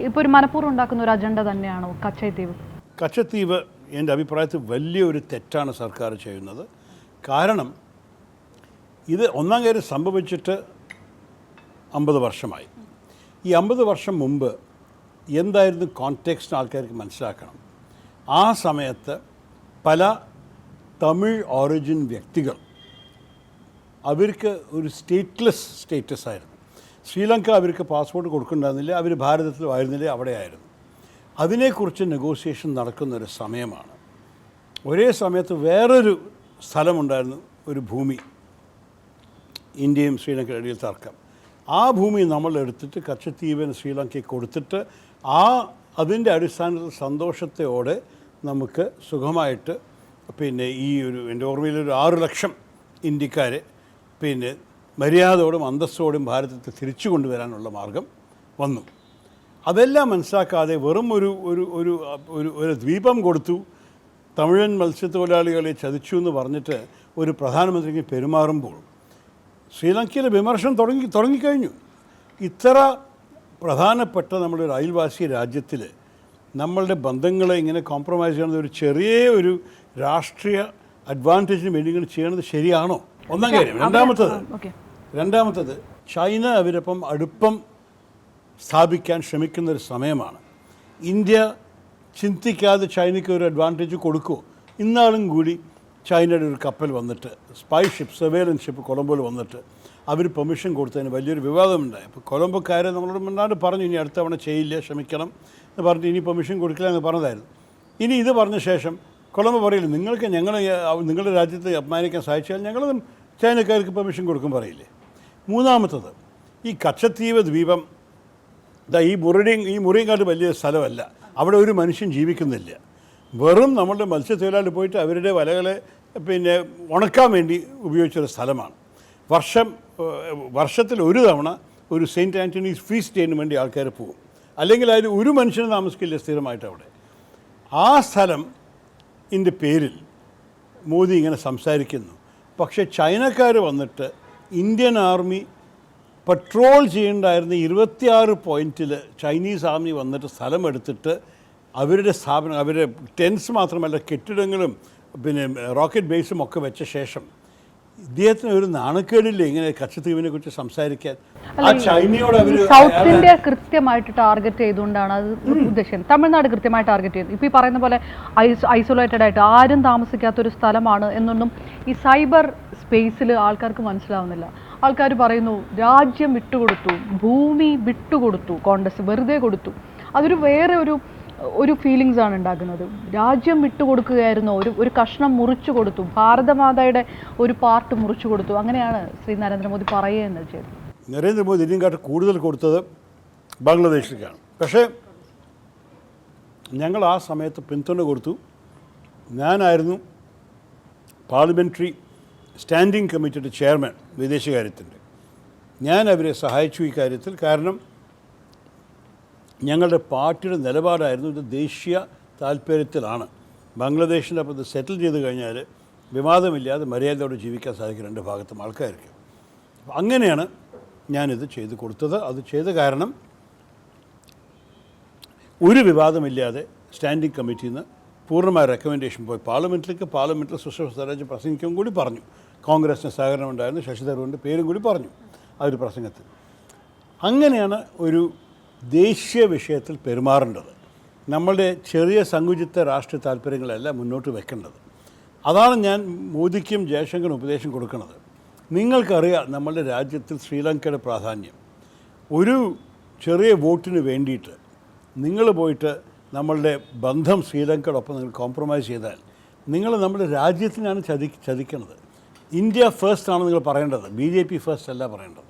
ഇപ്പോൾ ഒരു മനഃപൂർവം ഉണ്ടാക്കുന്ന ഒരു അജണ്ട തന്നെയാണോ കച്ചത്തീവ് കച്ചത്തീവ് എന്റെ അഭിപ്രായത്തിൽ വലിയൊരു തെറ്റാണ് സർക്കാർ ചെയ്യുന്നത്. കാരണം ഇത് ഒന്നാം കാര്യം സംഭവിച്ചിട്ട് അമ്പത് വർഷമായി. ഈ അമ്പത് വർഷം മുമ്പ് എന്തായിരുന്നു കോണ്ടെക്സ്റ്റ് ആൾക്കാർക്ക് മനസ്സിലാക്കണം. ആ സമയത്ത് പല തമിഴ് ഓറിജിൻ വ്യക്തികൾ അവർക്ക് ഒരു സ്റ്റേറ്റ്ലെസ് സ്റ്റേറ്റസ് ആയിരുന്നു. ശ്രീലങ്ക അവർക്ക് പാസ്പോർട്ട് കൊടുക്കണ്ടായിരുന്നില്ല അവർ ഭാരതത്തിൽ അവിടെ ആയിരുന്നു അതിനെക്കുറിച്ച് നെഗോസിയേഷൻ നടക്കുന്ന ഒരു സമയമാണ്. ഒരേ സമയത്ത് വേറൊരു സ്ഥലമുണ്ടായിരുന്നു ഒരു ഭൂമി. ഇന്ത്യയും ശ്രീലങ്കയുടെ ഇടയിൽ തർക്കം. ആ ഭൂമി നമ്മൾ എടുത്തിട്ട് കച്ചത്തീപന് ശ്രീലങ്കയ്ക്ക് കൊടുത്തിട്ട് ആ അതിന്റെ അടിസ്ഥാനത്തിൽ സന്തോഷത്തോടെ നമുക്ക് സുഖമായിട്ട് പിന്നെ ഈ ഒരു എന്റെ ഓർമ്മയിൽ ഒരു ആറ് ലക്ഷം ഇന്ത്യക്കാരെ പിന്നെ മര്യാദയോടും അന്തസ്സോടും ഭാരതത്തെ തിരിച്ചു കൊണ്ടുവരാനുള്ള മാർഗം വന്നു. അതെല്ലാം മനസ്സിലാക്കാതെ വെറും ഒരു ഒരു ഒരു ഒരു ഒരു ദ്വീപം കൊടുത്തു. തമിഴൻ മത്സ്യത്തൊഴിലാളികളെ ചതിച്ചു എന്ന് പറഞ്ഞിട്ട് ഒരു പ്രധാനമന്ത്രിക്ക് പെരുമാറുമ്പോൾ ശ്രീലങ്കയിലെ വിമർശനം തുടങ്ങി തുടങ്ങിക്കഴിഞ്ഞു. ഇത്ര പ്രധാനപ്പെട്ട നമ്മുടെ ഒരു അയൽവാസി രാജ്യത്തിൽ നമ്മളുടെ ബന്ധങ്ങളെ ഇങ്ങനെ കോംപ്രമൈസ് ചെയ്യുന്നത് ഒരു ചെറിയ ഒരു രാഷ്ട്രീയ അഡ്വാന്റേജിന് വേണ്ടി ഇങ്ങനെ ചെയ്യണത് ശരിയാണോ? ഒന്നാം കാര്യം. രണ്ടാമത്തത് ഓക്കെ. രണ്ടാമത്തത് ചൈന അവരൊപ്പം അടുപ്പം സ്ഥാപിക്കാൻ ശ്രമിക്കുന്ന ഒരു സമയമാണ്. ഇന്ത്യ ചിന്തിക്കാതെ ചൈനയ്ക്ക് ഒരു അഡ്വാന്റേജ് കൊടുക്കുമോ ഇന്നാളും കൂടി ചൈനയുടെ ഒരു കപ്പൽ വന്നിട്ട് സ്പൈ ഷിപ്പ് സർവേലൻസ് ഷിപ്പ് കൊളംബോയിൽ വന്നിട്ട് അവർ പെർമിഷൻ കൊടുത്തതിന് വലിയൊരു വിവാദമുണ്ടായി. അപ്പോൾ കൊളംബോക്കാരെ നമ്മളോട് മുന്നാട് പറഞ്ഞു ഇനി അടുത്ത തവണ ചെയ്യില്ല ക്ഷമിക്കണം എന്ന് പറഞ്ഞിട്ട് ഇനി പെർമിഷൻ കൊടുക്കില്ല എന്ന് പറഞ്ഞതായിരുന്നു. ഇനി ഇത് പറഞ്ഞ ശേഷം കൊളംബോ പറയില്ല നിങ്ങൾക്ക് ഞങ്ങൾ നിങ്ങളുടെ രാജ്യത്തെ അപമാനിക്കാൻ സാധിച്ചാൽ ഞങ്ങൾ ചൈനക്കാർക്ക് പെർമിഷൻ കൊടുക്കും പറയില്ലേ. മൂന്നാമത്തത് ഈ കച്ചത്തീവ് ദ്വീപം ഈ മുറിയും ഈ മുറിയങ്കാട്ട് വലിയ സ്ഥലമല്ല. അവിടെ ഒരു മനുഷ്യൻ ജീവിക്കുന്നില്ല. വെറും നമ്മളുടെ മത്സ്യത്തൊഴിലാളി പോയിട്ട് അവരുടെ വലകളെ പിന്നെ ഉണക്കാൻ വേണ്ടി ഉപയോഗിച്ചൊരു സ്ഥലമാണ്. വർഷം വർഷത്തിൽ ഒരു തവണ ഒരു സെയിന്റ് ആന്റണീസ് ഫീസ്റ്റ് ഡേന് വേണ്ടി ആൾക്കാർ പോകും. അല്ലെങ്കിൽ അതിൽ ഒരു മനുഷ്യന് താമസിക്കില്ല സ്ഥിരമായിട്ട് അവിടെ. ആ സ്ഥലം ഇന്റെ പേരിൽ മോദി ഇങ്ങനെ സംസാരിക്കുന്നു. പക്ഷേ ചൈനക്കാർ വന്നിട്ട് ഇന്ത്യൻ ആർമി പട്രോൾ ചെയ്യേണ്ടായിരുന്ന ഇരുപത്തിയാറ് പോയിന്റിൽ ചൈനീസ് ആർമി വന്നിട്ട് സ്ഥലമെടുത്തിട്ട് അവരുടെ സ്ഥാപനം അവരുടെ ടെൻസ് മാത്രമല്ല കെട്ടിടങ്ങളും പിന്നെ റോക്കറ്റ് ബേസും ഒക്കെ വെച്ച ശേഷം ഇദ്ദേഹത്തിന് ഒരു നാണക്കേടില്ല ഇങ്ങനെ കച്ചത്തീവിനെ കുറിച്ച് സംസാരിക്കാൻ? ആ ചൈനയോട് സൗത്ത് ഇന്ത്യ കൃത്യമായിട്ട് ടാർഗറ്റ് ചെയ്തുകൊണ്ടാണ് അത് ഉദ്ദേശം. തമിഴ്നാട് കൃത്യമായി ടാർഗറ്റ് ചെയ്തു. ഇപ്പോൾ ഈ പറയുന്ന പോലെ ഐസ് ഐസൊലേറ്റഡ് ആയിട്ട് ആരും താമസിക്കാത്ത ഒരു സ്ഥലമാണ് എന്നൊന്നും ഈ സൈബർ സ്പേസിൽ ആൾക്കാർക്ക് മനസ്സിലാവുന്നില്ല. ആൾക്കാർ പറയുന്നു രാജ്യം വിട്ടുകൊടുത്തു ഭൂമി വിട്ടുകൊടുത്തു കോൺഗ്രസ് വെറുതെ കൊടുത്തു. അതൊരു വേറെ ഒരു ഒരു ഫീലിങ്സ് ആണ് ഉണ്ടാക്കുന്നത്. രാജ്യം വിട്ടുകൊടുക്കുകയായിരുന്നു ഒരു ഒരു കഷ്ണം മുറിച്ചു കൊടുത്തു ഭാരതമാതയുടെ ഒരു പാർട്ട് മുറിച്ചു കൊടുത്തു. അങ്ങനെയാണ് ശ്രീ നരേന്ദ്രമോദി പറയുകയെന്ന് ചെയ്തത്. നരേന്ദ്രമോദി ഇതിനെക്കാട്ട് കൂടുതൽ കൊടുത്തത് ബംഗ്ലാദേശിലേക്കാണ്. പക്ഷേ ഞങ്ങൾ ആ സമയത്ത് പിന്തുണ കൊടുത്തു. ഞാനായിരുന്നു പാർലമെന്ററി സ്റ്റാൻഡിംഗ് കമ്മിറ്റിയുടെ ചെയർമാൻ വിദേശകാര്യത്തിന്റെ ഞാൻ അവരെ സഹായിച്ചു ഈ കാര്യത്തിൽ. കാരണം ഞങ്ങളുടെ പാർട്ടിയുടെ നിലപാടായിരുന്നു ഇത് ദേശീയ താല്പര്യത്തിലാണ് ബംഗ്ലാദേശിന്റെ അപ്പം ഇത് സെറ്റിൽ ചെയ്ത് കഴിഞ്ഞാൽ വിവാദമില്ലാതെ മര്യാദയോടെ ജീവിക്കാൻ സാധിക്കും രണ്ട് ഭാഗത്തും ആൾക്കാർക്ക്. അങ്ങനെയാണ് ഞാനിത് ചെയ്ത് കൊടുത്തത്. അത് ചെയ്ത കാരണം ഒരു വിവാദമില്ലാതെ സ്റ്റാൻഡിംഗ് കമ്മിറ്റിയിൽ നിന്ന് പൂർണമായ റെക്കമെൻഡേഷൻ പോയി. പാർലമെന്റിലേക്ക് പാർലമെന്റിൽ സുഷമ സ്വരാജ് പ്രസംഗിക്കും കൂടി പറഞ്ഞു. കോൺഗ്രസിന് സഹകരണം ഉണ്ടായിരുന്നു. ശശി തരൂരിന്റെ പേരും കൂടി പറഞ്ഞു ആ ഒരു പ്രസംഗത്തിൽ. അങ്ങനെയാണ് ഒരു ദേശീയ വിഷയത്തിൽ പെരുമാറേണ്ടത്. നമ്മളുടെ ചെറിയ സങ്കുചിത രാഷ്ട്രീയ താല്പര്യങ്ങളല്ല മുന്നോട്ട് വെക്കേണ്ടത്. അതാണ് ഞാൻ മോദിക്കും ജയശങ്കറിനും ഉപദേശം കൊടുക്കുന്നത്. നിങ്ങൾക്കറിയാം നമ്മളുടെ രാജ്യത്തിൽ ശ്രീലങ്കയുടെ പ്രാധാന്യം. ഒരു ചെറിയ വോട്ടിന് വേണ്ടിയിട്ട് നിങ്ങൾ പോയിട്ട് നമ്മളുടെ ബന്ധം ശ്രീലങ്കയോടൊപ്പം നിങ്ങൾ കോംപ്രമൈസ് ചെയ്താൽ നിങ്ങൾ നമ്മുടെ രാജ്യത്തിനാണ് ചതി ചതിക്കുന്നത് ഇന്ത്യ ഫസ്റ്റ് ആണ് നിങ്ങൾ പറയേണ്ടത്. ബി ജെ പി ഫസ്റ്റ് അല്ല പറയേണ്ടത്.